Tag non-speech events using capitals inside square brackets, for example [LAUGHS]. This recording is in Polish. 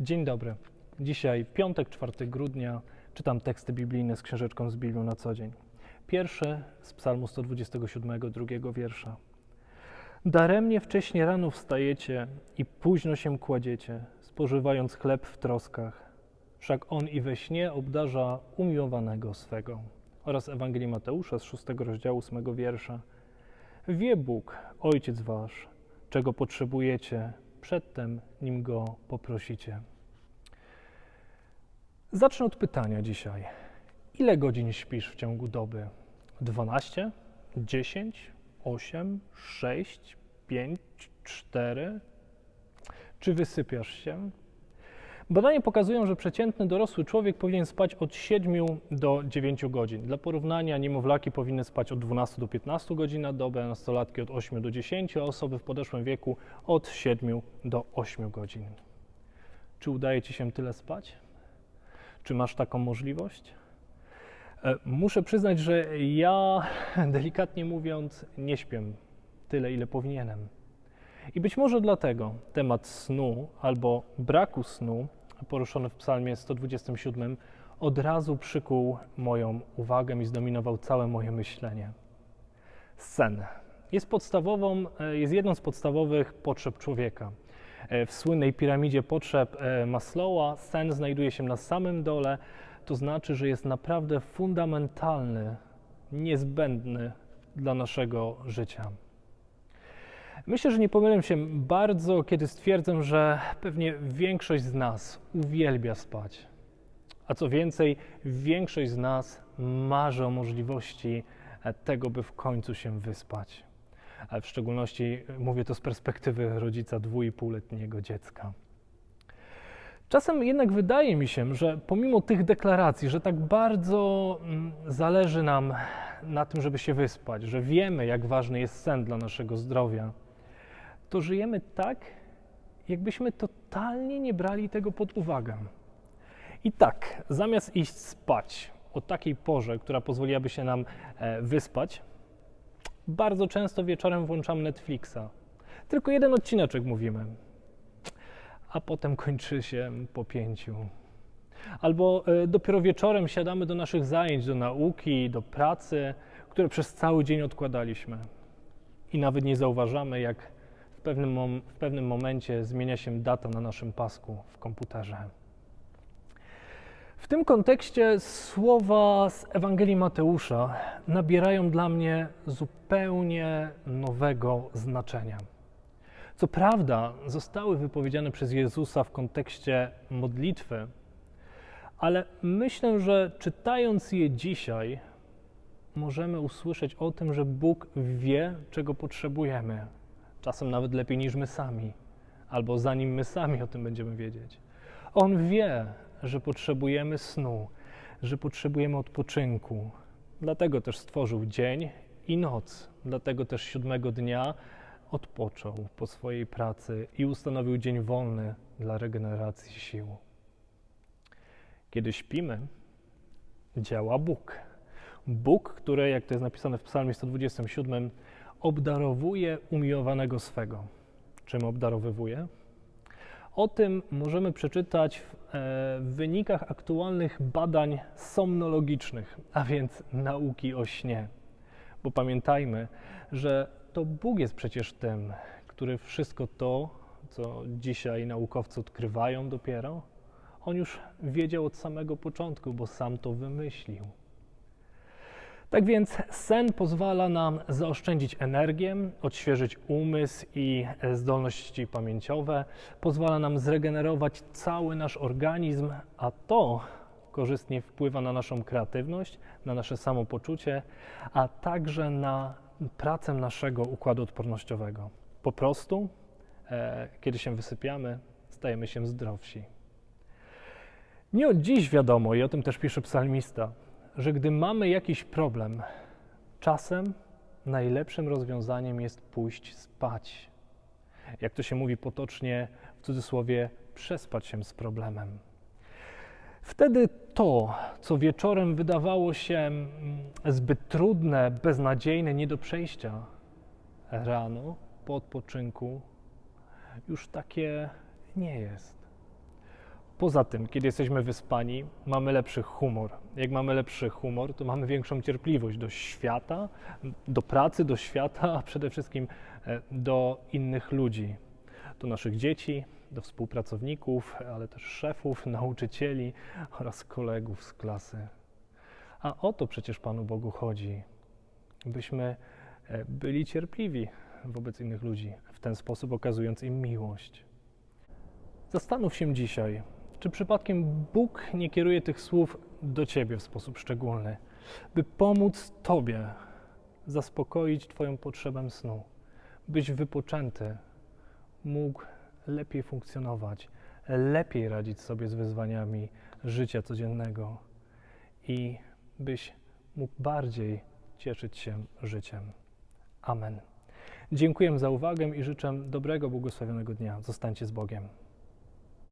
Dzień dobry. Dzisiaj piątek, 4 grudnia. Czytam teksty biblijne z książeczką z Biblią na co dzień. Pierwszy z Psalmu 127, drugiego wiersza. Daremnie wcześnie rano wstajecie i późno się kładziecie, spożywając chleb w troskach. Wszak on i we śnie obdarza umiłowanego swego. Oraz Ewangelii Mateusza z 6 rozdziału 8 wiersza. Wie Bóg, Ojciec Wasz, czego potrzebujecie, przedtem, nim Go poprosicie. Zacznę od pytania dzisiaj. Ile godzin śpisz w ciągu doby? 12? 10? 8? 6? 5? 4? Czy wysypiasz się? Badania pokazują, że przeciętny dorosły człowiek powinien spać od 7 do 9 godzin. Dla porównania niemowlaki powinny spać od 12 do 15 godzin na dobę, nastolatki od 8 do 10, a osoby w podeszłym wieku od 7 do 8 godzin. Czy udaje Ci się tyle spać? Czy masz taką możliwość? E, Muszę przyznać, że ja, [LAUGHS] delikatnie mówiąc, nie śpię tyle, ile powinienem. I być może dlatego temat snu albo braku snu, poruszony w Psalmie 127, od razu przykuł moją uwagę i zdominował całe moje myślenie. Sen jest podstawową, e, jest jedną z podstawowych potrzeb człowieka. E, W słynnej piramidzie potrzeb e, Maslowa sen znajduje się na samym dole, to znaczy, że jest naprawdę fundamentalny, niezbędny dla naszego życia. Myślę, że nie pomylę się bardzo, kiedy stwierdzę, że pewnie większość z nas uwielbia spać. A co więcej, większość z nas marzy o możliwości e, tego, by w końcu się wyspać. W szczególności e, mówię to z perspektywy rodzica dwójpółletniego dziecka. Czasem jednak wydaje mi się, że pomimo tych deklaracji, że tak bardzo mm, zależy nam na tym, żeby się wyspać, że wiemy, jak ważny jest sen dla naszego zdrowia, to żyjemy tak, jakbyśmy totalnie nie brali tego pod uwagę. I tak, zamiast iść spać o takiej porze, która pozwoliłaby się nam e, wyspać, bardzo często wieczorem włączam Netflixa. Tylko jeden odcineczek mówimy, a potem kończy się po pięciu. Albo e, dopiero wieczorem siadamy do naszych zajęć, do nauki, do pracy, które przez cały dzień odkładaliśmy. I nawet nie zauważamy, jak pewnym, w pewnym momencie zmienia się data na naszym pasku w komputerze. W tym kontekście słowa z Ewangelii Mateusza nabierają dla mnie zupełnie nowego znaczenia. Co prawda, zostały wypowiedziane przez Jezusa w kontekście modlitwy, ale myślę, że czytając je dzisiaj, możemy usłyszeć o tym, że Bóg wie, czego potrzebujemy. Czasem nawet lepiej niż my sami, albo zanim my sami o tym będziemy wiedzieć. On wie, że potrzebujemy snu, że potrzebujemy odpoczynku. Dlatego też stworzył dzień i noc. Dlatego też siódmego dnia odpoczął po swojej pracy i ustanowił dzień wolny dla regeneracji sił. Kiedy śpimy, działa Bóg. Bóg, który, jak to jest napisane w Psalmie 127, obdarowuje umiłowanego swego. Czym obdarowywuje? O tym możemy przeczytać w e, wynikach aktualnych badań somnologicznych, a więc nauki o śnie. Bo pamiętajmy, że to Bóg jest przecież tym, który wszystko to, co dzisiaj naukowcy odkrywają dopiero, on już wiedział od samego początku, bo sam to wymyślił. Tak więc sen pozwala nam zaoszczędzić energię, odświeżyć umysł i zdolności pamięciowe, pozwala nam zregenerować cały nasz organizm, a to korzystnie wpływa na naszą kreatywność, na nasze samopoczucie, a także na pracę naszego układu odpornościowego. Po prostu, e, kiedy się wysypiamy, stajemy się zdrowsi. Nie od dziś wiadomo, i o tym też pisze psalmista, że gdy mamy jakiś problem, czasem najlepszym rozwiązaniem jest pójść spać. Jak to się mówi potocznie, w cudzysłowie, przespać się z problemem. Wtedy to, co wieczorem wydawało się mm, zbyt trudne, beznadziejne, nie do przejścia, rano po odpoczynku już takie nie jest. Poza tym, kiedy jesteśmy wyspani, mamy lepszy humor. Jak mamy lepszy humor, to mamy większą cierpliwość do świata, do pracy, do świata, a przede wszystkim e, do innych ludzi, do naszych dzieci, do współpracowników, ale też szefów, [LAUGHS] nauczycieli oraz kolegów z klasy. A o to przecież Panu Bogu chodzi, byśmy e, byli cierpliwi wobec innych ludzi, w ten sposób okazując im miłość. Zastanów się dzisiaj, czy przypadkiem Bóg nie kieruje tych słów do Ciebie w sposób szczególny, by pomóc Tobie zaspokoić Twoją potrzebę snu, byś wypoczęty mógł lepiej funkcjonować, lepiej radzić sobie z wyzwaniami życia codziennego i byś mógł bardziej cieszyć się życiem. Amen. Dziękuję za uwagę i życzę dobrego, błogosławionego dnia. Zostańcie z Bogiem.